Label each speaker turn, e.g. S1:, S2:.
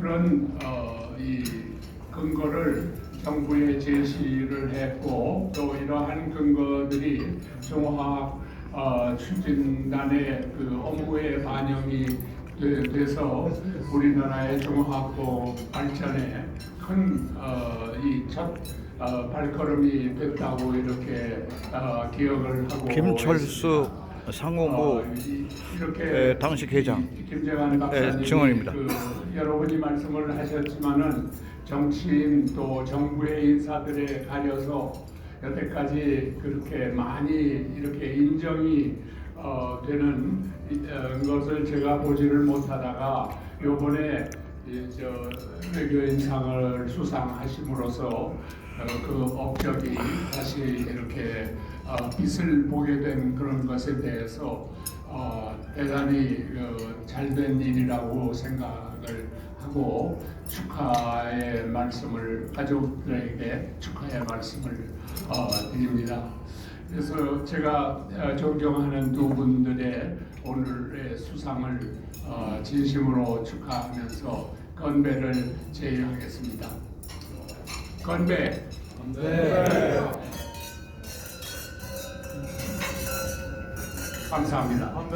S1: 그런 어, 이 근거를 정부에 제시를 했고 또 이러한 근거들이 종합 어, 추진단의 그 업무에 반영이 돼- 돼서 우리나라의 종합고 발전에 큰이첫 어, 발걸음이 됐다고 이렇게 어, 기억을 하고
S2: 김철수. 상공부
S1: 어,
S2: 에, 당시
S1: 김재환 박사님
S2: 증언입니다.
S1: 그 여러분이 말씀을 하셨지만은 정치인 또 정부의 인사들에 가려서 여태까지 그렇게 많이 이렇게 인정이 어, 되는 이- 어, 것을 제가 보지를 못하다가 요번에 이, 저 외교인상을 수상하심으로써 어, 그 업적이 다시 이렇게 어, 빛을 보게 된 그런 것에 대해서 어, 대단히 어, 잘된 일이라고 생각을 하고 축하의 말씀을 가족들에게 축하의 말씀을 어, 드립니다. 그래서 제가 어, 존경하는 두 분들의 오늘의 수상을 어, 진심으로 축하하면서 건배를 제의하겠습니다. 건배. 감사합니다.